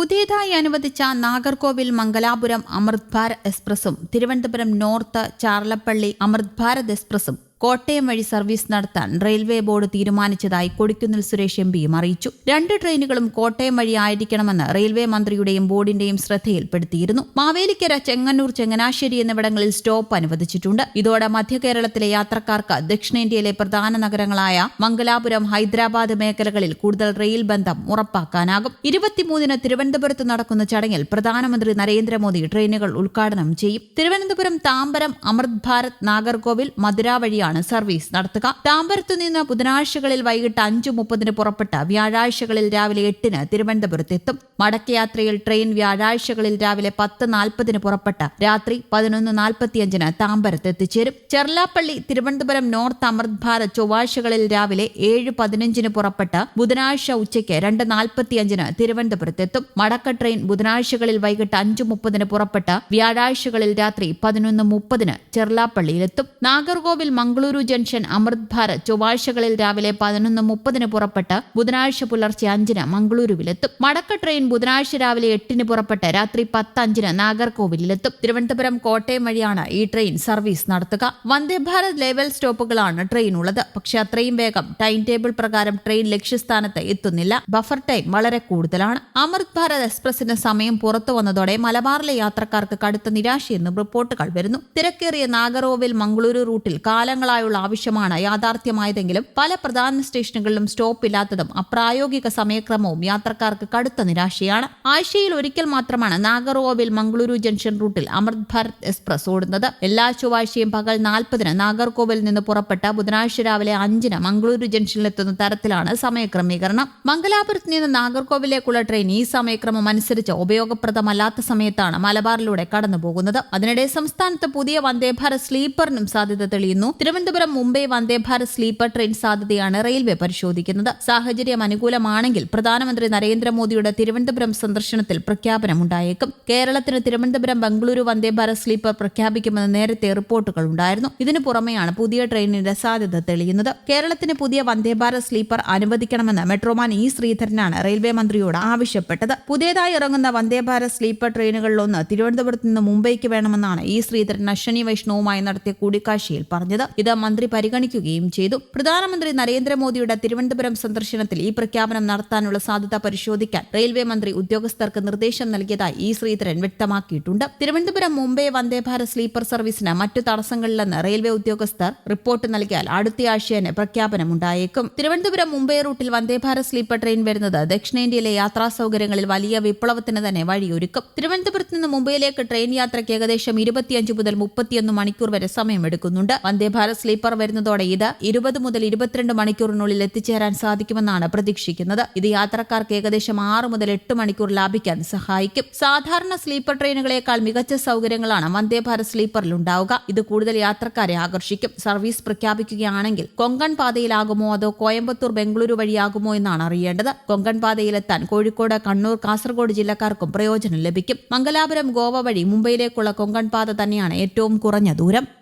പുതിയതായി അനുവദിച്ച നാഗർകോവിൽ മംഗലാപുരം അമൃത് ഭാരത് എക്സ്പ്രസും തിരുവനന്തപുരം നോർത്ത് ചാർലപ്പള്ളി അമൃത് ഭാരത് എക്സ്പ്രസും കോട്ടയം വഴി സർവീസ് നടത്താൻ റെയിൽവേ ബോർഡ് തീരുമാനിച്ചതായി കൊടിക്കുന്നിൽ സുരേഷ് എം പിയും അറിയിച്ചു. രണ്ട് ട്രെയിനുകളും കോട്ടയം വഴി ആയിരിക്കണമെന്ന് റെയിൽവേ മന്ത്രിയുടെയും ബോർഡിന്റെയും ശ്രദ്ധയിൽപ്പെടുത്തിയിരുന്നു. മാവേലിക്കര ചെങ്ങന്നൂർ ചെങ്ങനാശ്ശേരി എന്നിവിടങ്ങളിൽ സ്റ്റോപ്പ് അനുവദിച്ചിട്ടുണ്ട്. ഇതോടെ മധ്യകേരളത്തിലെ യാത്രക്കാർക്ക് ദക്ഷിണേന്ത്യയിലെ പ്രധാന നഗരങ്ങളായ മംഗലാപുരം ഹൈദരാബാദ് മേഖലകളിൽ കൂടുതൽ റെയിൽ ബന്ധം ഉറപ്പാക്കാനാകും. ഇരുപത്തിമൂന്നിന് തിരുവനന്തപുരത്ത് നടക്കുന്ന ചടങ്ങിൽ പ്രധാനമന്ത്രി നരേന്ദ്രമോദി ട്രെയിനുകൾ ഉദ്ഘാടനം ചെയ്യും. തിരുവനന്തപുരം താമ്പരം അമൃത് ഭാരത് നാഗർകോവിൽ മധുര വഴിയാണ് സർവീസ് നടത്തുക. താമ്പരത്തു നിന്ന് ബുധനാഴ്ചകളിൽ വൈകിട്ട് അഞ്ചു മുപ്പതിന് പുറപ്പെട്ട് വ്യാഴാഴ്ചകളിൽ രാവിലെ എട്ടിന് തിരുവനന്തപുരത്തെത്തും മടക്കയാത്രയിൽ ട്രെയിൻ വ്യാഴാഴ്ചകളിൽ രാവിലെ പത്ത് നാൽപ്പതിന് പുറപ്പെട്ട് രാത്രി പതിനൊന്ന് നാൽപ്പത്തിയഞ്ചിന് താമ്പരത്ത് എത്തിച്ചേരും. ചെർലാപ്പള്ളി തിരുവനന്തപുരം നോർത്ത് അമൃത് ഭാരത് ചൊവ്വാഴ്ചകളിൽ രാവിലെ ഏഴ് പതിനഞ്ചിന് പുറപ്പെട്ട് ബുധനാഴ്ച ഉച്ചയ്ക്ക് രണ്ട് നാൽപ്പത്തിയഞ്ചിന് തിരുവനന്തപുരത്തെത്തും മടക്ക ട്രെയിൻ ബുധനാഴ്ചകളിൽ വൈകിട്ട് അഞ്ചു മുപ്പതിന് പുറപ്പെട്ട് വ്യാഴാഴ്ചകളിൽ രാത്രി പതിനൊന്ന് മുപ്പതിന് ചെർലാപ്പള്ളിയിലെത്തും നാഗർകോവിൽ മംഗളൂരു ജംഗ്ഷൻ അമൃത് ഭാരത് ചൊവ്വാഴ്ചകളിൽ രാവിലെ പതിനൊന്ന് മുപ്പതിന് പുറപ്പെട്ട് ബുധനാഴ്ച പുലർച്ചെ അഞ്ചിന് മംഗളൂരുവിലെത്തും. മടക്ക ട്രെയിൻ ബുധനാഴ്ച രാവിലെ എട്ടിന് പുറപ്പെട്ട് രാത്രി പത്ത് അഞ്ചിന് നാഗർകോവിലെത്തും തിരുവനന്തപുരം കോട്ടയം വഴിയാണ് ഈ ട്രെയിൻ സർവീസ് നടത്തുക. വന്ദേ ഭാരത് ലെവൽ സ്റ്റോപ്പുകളാണ് ട്രെയിൻ ഉള്ളത് പക്ഷെ അത്രയും വേഗം ടൈം ടേബിൾ പ്രകാരം ട്രെയിൻ ലക്ഷ്യസ്ഥാനത്ത് എത്തുന്നില്ല. ബഫർ ടൈം വളരെ കൂടുതലാണ്. അമൃത് ഭാരത് എക്സ്പ്രസിന് സമയം പുറത്തു വന്നതോടെ മലബാറിലെ യാത്രക്കാർക്ക് കടുത്ത നിരാശയെന്നും റിപ്പോർട്ടുകൾ വരുന്നു. തിരക്കേറിയ നാഗറോവിൽ മംഗളൂരു റൂട്ടിൽ കാലങ്ങളായുള്ള ആവശ്യമാണ് യാഥാർത്ഥ്യമായതെങ്കിലും പല പ്രധാന സ്റ്റേഷനുകളിലും സ്റ്റോപ്പ് ഇല്ലാത്തതും അപ്രായോഗിക സമയക്രമവും യാത്രക്കാർക്ക് കടുത്ത നിരാശയാണ്. ആഴ്ചയിൽ ഒരിക്കൽ മാത്രമാണ് നാഗർകോവിൽ മംഗളൂരു ജംഗ്ഷൻ റൂട്ടിൽ അമൃത് ഭാരത് എക്സ്പ്രസ് ഓടുന്നത്. എല്ലാ ചൊവ്വാഴ്ചയും പകൽ നാൽപ്പതിന് നാഗർകോവിൽ നിന്ന് പുറപ്പെട്ട ബുധനാഴ്ച രാവിലെ അഞ്ചിന് മംഗളൂരു ജംഗ്ഷനിലെത്തുന്ന തരത്തിലാണ് സമയക്രമീകരണം. മംഗലാപുരത്ത് നിന്ന് നാഗർകോവിലേക്കുള്ള ട്രെയിൻ ഈ സമയക്രമം അനുസരിച്ച് ഉപയോഗപ്രദമല്ലാത്ത സമയത്താണ് മലബാറിലൂടെ കടന്നുപോകുന്നത്. അതിനിടെ സംസ്ഥാനത്ത് പുതിയ വന്ദേഭാരത് സ്ലീപ്പറിനും സാധ്യത തെളിയുന്നു. തിരുവനന്തപുരം മുംബൈ വന്ദേഭാരത് സ്ലീപ്പർ ട്രെയിൻ സാധ്യതയാണ് റെയിൽവേ പരിശോധിക്കുന്നത്. സാഹചര്യം അനുകൂലമാണെങ്കിൽ പ്രധാനമന്ത്രി നരേന്ദ്രമോദിയുടെ തിരുവനന്തപുരം സന്ദർശനത്തിൽ പ്രഖ്യാപനമുണ്ടായേക്കും. കേരളത്തിന് തിരുവനന്തപുരം ബംഗളൂരു വന്ദേഭാരത് സ്ലീപ്പർ പ്രഖ്യാപിക്കുമെന്ന് നേരത്തെ റിപ്പോർട്ടുകൾ ഉണ്ടായിരുന്നു. ഇതിനു പുറമെയാണ് പുതിയ ട്രെയിനിന്റെ സാധ്യത തെളിയുന്നത്. കേരളത്തിന് പുതിയ വന്ദേഭാരത് സ്ലീപ്പർ അനുവദിക്കണമെന്ന് മെട്രോമാൻ ഇ ശ്രീധരനാണ് റെയിൽവേ മന്ത്രിയോട് ആവശ്യപ്പെട്ടത്. പുതിയതായി ഇറങ്ങുന്ന വന്ദേഭാരത് സ്ലീപ്പർ ട്രെയിനുകളിലൊന്ന് തിരുവനന്തപുരത്ത് നിന്ന് മുംബൈക്ക് വേണമെന്നാണ് ഇ ശ്രീധരൻ അശ്വനി വൈഷ്ണവുമായി നടത്തിയ കൂടിക്കാഴ്ചയിൽ പറഞ്ഞത്. ഇത് മന്ത്രി പരിഗണിക്കുകയും ചെയ്തു. പ്രധാനമന്ത്രി നരേന്ദ്രമോദിയുടെ തിരുവനന്തപുരം സന്ദർശനത്തിൽ ഈ പ്രഖ്യാപനം നടത്താനുള്ള സാധ്യത പരിശോധിക്കാൻ റെയിൽവേ മന്ത്രി ഉദ്യോഗസ്ഥർക്ക് നിർദ്ദേശം നൽകിയതായി ഇ ശ്രീധരൻ വ്യക്തമാക്കിയിട്ടുണ്ട്. തിരുവനന്തപുരം മുംബൈ വന്ദേഭാരത് സ്ലീപ്പർ സർവീസിന് മറ്റു തടസ്സങ്ങളില്ലെന്ന് റെയിൽവേ ഉദ്യോഗസ്ഥർ റിപ്പോർട്ട് നൽകിയാൽ അടുത്തയാഴ്ച തന്നെ പ്രഖ്യാപനമുണ്ടായേക്കും. തിരുവനന്തപുരം മുംബൈ റൂട്ടിൽ വന്ദേഭാരത് സ്ലീപ്പർ ട്രെയിൻ വരുന്നത് ദക്ഷിണേന്ത്യയിലെ യാത്രാ സൗകര്യങ്ങളിൽ വലിയ വിപ്ലവത്തിന് തന്നെ വഴിയൊരുക്കും. തിരുവനന്തപുരത്ത് നിന്ന് മുംബൈയിലേക്ക് ട്രെയിൻ യാത്രയ്ക്ക് ഏകദേശം ഇരുപത്തിയഞ്ച് മുതൽ മുപ്പത്തിയൊന്ന് മണിക്കൂർ വരെ സമയമെടുക്കുന്നുണ്ട്. വന്ദേഭാരത് സ്ലീപ്പർ വരുന്നതോടെ ഇത് ഇരുപത് മുതൽ ഇരുപത്തിരണ്ട് മണിക്കൂറിനുള്ളിൽ എത്തിച്ചേരാൻ സാധിക്കുമെന്നാണ് പ്രതീക്ഷിക്കുന്നത്. ഇത് യാത്രക്കാർക്ക് ഏകദേശം ആറ് മുതൽ എട്ട് മണിക്കൂർ ലാഭിക്കാൻ സഹായിക്കും. സാധാരണ സ്ലീപ്പർ ട്രെയിനുകളേക്കാൾ മികച്ച സൗകര്യങ്ങളാണ് വന്ദേഭാരത് സ്ലീപ്പറിൽ ഉണ്ടാവുക ഇത് കൂടുതൽ യാത്രക്കാരെ ആകർഷിക്കും. സർവീസ് പ്രഖ്യാപിക്കുകയാണെങ്കിൽ കൊങ്കൺ പാതയിലാകുമോ അതോ കോയമ്പത്തൂർ ബംഗളൂരു വഴിയാകുമോ എന്നാണ് അറിയേണ്ടത്. കൊങ്കൺ പാതയിലെത്താൻ കോഴിക്കോട് കണ്ണൂർ കാസർഗോഡ് ജില്ലക്കാർക്കും പ്രയോജനം ലഭിക്കും. മംഗലാപുരം ഗോവ വഴി മുംബൈയിലേക്കുള്ള കൊങ്കൺ പാത തന്നെയാണ് ഏറ്റവും കുറഞ്ഞ ദൂരം.